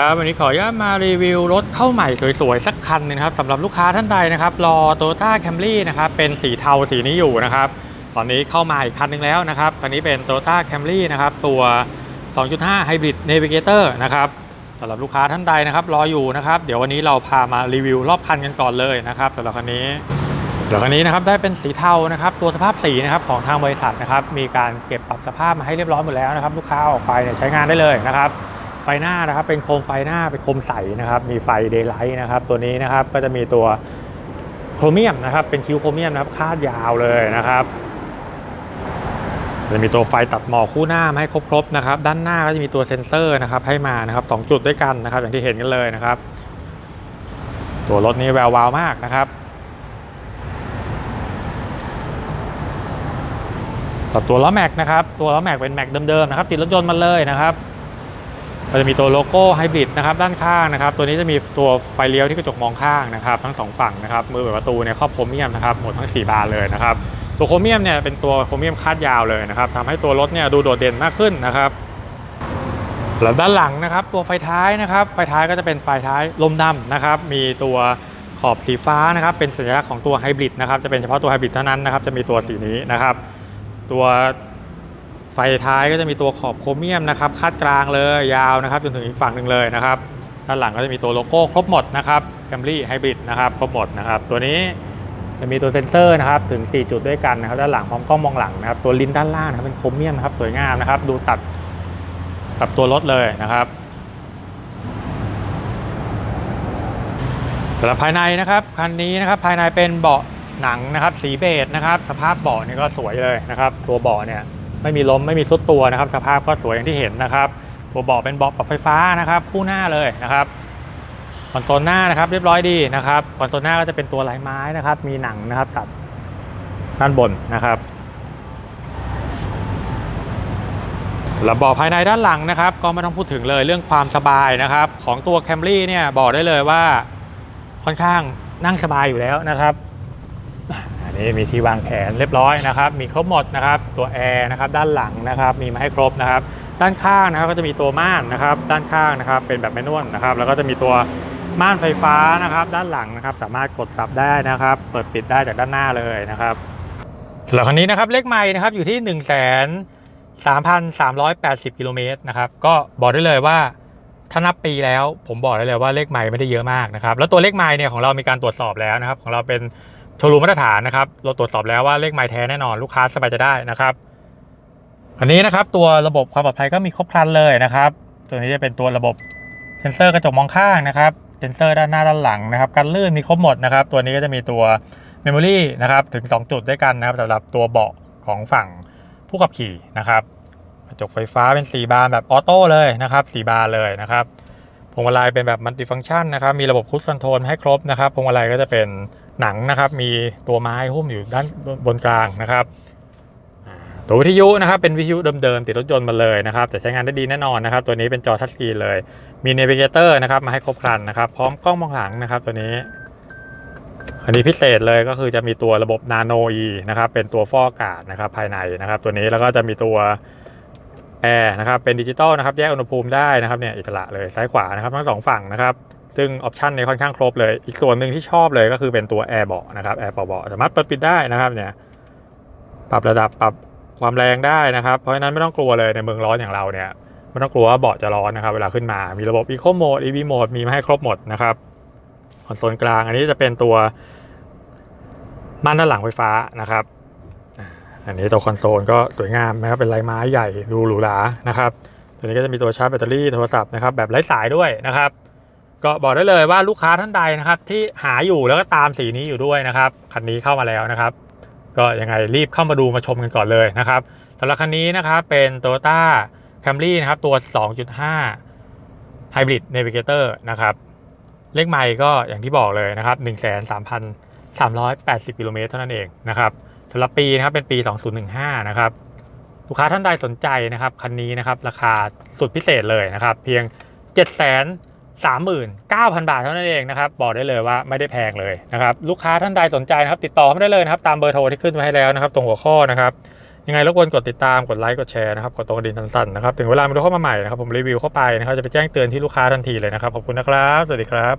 ครับวันนี้ขออนุญาตมารีวิวรถเข้าใหม่สวยๆ สักคันหนึงครับสำหรับลูกค้าท่านใดนะครับรอ Toyota Camry นะครับเป็นสีเทาสีนี้อยู่นะครับตอนนี้เข้ามาอีกคันหนึงแล้วนะครับคันนี้เป็น Toyota Camry นะครับตัว 2.5 Hybrid Navigator นะครับสำหรับลูกค้าท่านใดนะครับรออยู่นะครับเดี๋ยววันนี้เราพามารีวิวรอบคันกันก่อนเลยนะครับสำหรับคันนี้สำหรับคันนี้นะครับได้เป็นสีเทานะครับตัวสภาพสีนะครับของทางบริษัทนะครับมีการเก็บปรับสภาพมาให้เรียบร้อยหมดแล้วนะครับลูกค้าเอาออกไปเนี่ยใช้งานได้เลยนะครับ ไฟหน้านะครับเป็นโคมไฟหน้าเป็นโคมใสนะครับ มีไฟเดย์ไลท์นะครับ ตัวนี้นะครับก็จะมีตัวโครเมียมนะครับ เป็นคิ้วโครเมียมนะครับคาดยาวเลยนะครับจะมีตัวไฟตัดหมอกคู่หน้ามาให้ครบๆนะครับ ด้านหน้าก็จะมีตัวเซ็นเซอร์นะครับ ให้มานะครับสองจุดด้วยกันนะครับ อย่างที่เห็นกันเลยนะครับ ตัวรถนี้แวววาวมากนะครับตัวล้อแม็กนะครับ ตัวล้อแม็กเป็นแม็กเดิมๆนะครับ ติดรถยนต์มาเลยนะครับ ก็จะมีตัวโลโก้ไฮบริดนะครับด้านข้างนะครับ ตัวนี้จะมีตัวไฟเลี้ยวที่กระจกมองข้างนะครับ ทั้งสองฝั่งนะครับมือเปิดประตูเนี่ยครอบโครเมียมนะครับหมดทั้ง 4 บานเลยนะครับ ตัวโครเมียมเนี่ยเป็นตัวโครเมียมคาดยาวเลยนะครับทำให้ตัวรถเนี่ยดูโดดเด่นมากขึ้นนะครับแล้วด้านหลังนะครับตัวไฟท้ายนะครับไฟท้ายก็จะเป็นไฟท้ายลมดำนะครับ มีตัวขอบสีฟ้านะครับเป็นสัญลักษณ์ของตัวไฮบริดนะครับจะเป็นเฉพาะตัวไฮบริดเท่านั้นนะครับจะมีตัวสีนี้นะครับ ตัว ไฟท้ายก็จะมีตัวขอบโครเมียมนะครับคาดกลางเลยยาวนะครับจนถึงอีกฝั่งหนึ่งเลยนะครับด้านหลังก็จะมีตัวโลโก้ครบหมดนะครับ Camry Hybrid นะครับครบหมดนะครับตัวนี้จะมีตัวเซ็นเซอร์นะครับถึง 4 จุดด้วยกันนะครับด้านหลังพร้อมกล้องมองหลังนะครับตัวลิ้นด้านล่างนะครับเป็นโครเมียมนะครับสวยงามนะครับดูตัดกับตัวรถเลยนะครับสำหรับภายในนะครับคันนี้นะครับภายในเป็นเบาะหนังนะครับสีเบจนะครับสภาพเบาะนี่ก็สวยเลยนะครับ ตัวเบาะเนี่ย ไม่มีล้มไม่มีซุดตัวนะครับ สภาพก็สวยอย่างที่เห็นนะครับ ตัวเบาะเป็นเบาะปรับไฟฟ้านะครับ คู่หน้าเลยนะครับคอนโซลหน้านะครับ เรียบร้อยดีนะครับคอนโซลหน้าก็จะเป็นตัวลายไม้นะครับ มีหนังนะครับตัดด้านบนนะครับหรับเบาะภายในด้านหลังนะครับ ก็ไม่ต้องพูดถึงเลยเรื่องความสบายนะครับ ของตัว Camry เนี่ยบอกได้เลยว่าค่อนข้างนั่งสบายอยู่แล้วนะครับ นี้มีที่วางแขนเรียบร้อยนะครับ มีครบหมดนะครับ ตัวแอร์นะครับด้านหลังนะครับ มีมาให้ครบนะครับ ด้านข้างนะครับก็จะมีตัวม่านนะครับ ด้านข้างนะครับ เป็นแบบแมนนวลนะครับ แล้วก็จะมีตัวม่านไฟฟ้านะครับ ด้านหลังนะครับ สามารถกดปรับได้นะครับ เปิดปิดได้จากด้านหน้าเลยนะครับสำหรับคันนี้นะครับเลขไม้นะครับอยู่ที่1 3 3 8 0กิโลเมตรนะครับ ก็บอกได้เลยว่าถ้านับปีแล้วผมบอกได้เลยว่าเลขไม้ไม่ได้เยอะมากนะครับ แล้วตัวเลขไม้เนี่ยของเรามีการตรวจสอบแล้วนะครับ ของเราเป็น โชว์รูมมาตรฐานนะครับ เราตรวจสอบแล้วว่าเลขไม้แท้แน่นอนลูกค้าสบายใจได้นะครับอันนี้นะครับตัวระบบความปลอดภัยก็มีครบครันเลยนะครับ ตัวนี้จะเป็นตัวระบบเซ็นเซอร์กระจกมองข้างนะครับเซ็นเซอร์ด้านหน้าด้านหลังนะครับกันลื่นมีครบหมดนะครับ ตัวนี้ก็จะมีตัวเมมโมรี่นะครับถึง 2 จุดด้วยกันนะครับสำหรับตัวเบาะของฝั่งผู้ขับขี่นะครับกระจกไฟฟ้าเป็น 4 บานแบบออโต้เลยนะครับ 4 บานเลยนะครับ พวงมาลัยเป็นแบบมัลติฟังก์ชันนะครับ มีระบบคุชคอนโทรลให้ครบนะครับ พวงมาลัยก็จะเป็นหนังนะครับ มีตัวไม้หุ้มอยู่ด้านบนกลางนะครับ ตัววิทยุนะครับ เป็นวิทยุเดิมๆติดรถยนต์มาเลยนะครับ แต่ใช้งานได้ดีแน่นอนนะครับ ตัวนี้เป็นจอทัชสกรีนเลย มีเนวิเกเตอร์นะครับ มาให้ครบครันนะครับ พร้อมกล้องมองหลังนะครับ ตัวนี้ อันนี้พิเศษเลยก็คือจะมีตัวระบบ Nano E นะครับ เป็นตัวฟอกอากาศนะครับ ภายในนะครับ ตัวนี้แล้วก็จะมีตัว แอร์นะครับเป็นดิจิตอลนะครับแยกอุณหภูมิได้นะครับเนี่ยอิสระเลยซ้ายขวานะครับทั้งสองฝั่งนะครับซึ่งออปชันในยค่อนข้างครบเลย อีกส่วนหนึ่งที่ชอบเลยก็คือเป็นตัวแอร์เบาะนะครับแอร์เบาะสามารถเปิดปิดได้นะครับเนี่ยปรับระดับปรับความแรงได้นะครับ เพราะฉะนั้นไม่ต้องกลัวเลยในเมืองร้อนอย่างเราเนี่ยไม่ต้องกลัวว่าเบาะจะร้อนนะครับ เวลาขึ้นมามีระบบ Eco Mode EV Mode มีมาให้ครบหมดนะครับคอนโซลกลางอันนี้จะเป็นตัวม่านด้านหลังไฟฟ้านะครับ อันนี้ตัวคอนโซลก็สวยงามนะครับเป็นลายไม้ใหญ่ดูหรูหรานะครับตัวนี้ก็จะมีตัวชาร์จแบตเตอรี่โทรศัพท์นะครับแบบไร้สายด้วยนะครับ ก็บอกได้เลยว่าลูกค้าท่านใดนะครับ ที่หาอยู่แล้วก็ตามสีนี้อยู่ด้วยนะครับคันนี้เข้ามาแล้วนะครับ ก็ยังไงรีบเข้ามาดูมาชมกันก่อนเลยนะครับสำหรับคันนี้นะครับเป็น Toyota Camry นะครับตัว 2.5 Hybrid Navigator นะครับเลขไมล์ก็อย่างที่บอกเลยนะครับ 133,80 กิโลเมตรเท่านั้นเองนะครับ สำหรับปีนะครับเป็นปี 2015 นะครับลูกค้าท่านใดสนใจนะครับคันนี้นะครับราคาสุดพิเศษเลยนะครับ เพียง 7 3 9 0 0 0 บาทเท่านั้นเองนะครับบอกได้เลยว่าไม่ได้แพงเลยนะครับลูกค้าท่านใดสนใจนะครับติดต่อเข้ามาได้เลยนะครับตามเบอร์โทรที่ขึ้นมาให้แล้วนะครับ ตรงหัวข้อนะครับยังไงรบกวนกดติดตามกดไลค์กดแชร์นะครับกดตัวกระดิ่งสั้นๆนะครับถึงเวลามีรถเข้ามาใหม่นะครับผมรีวิวเข้าไปนะครับจะไปแจ้งเตือนที่ลูกค้าทันทีเลยนะครับขอบคุณนะครับ สวัสดีครับ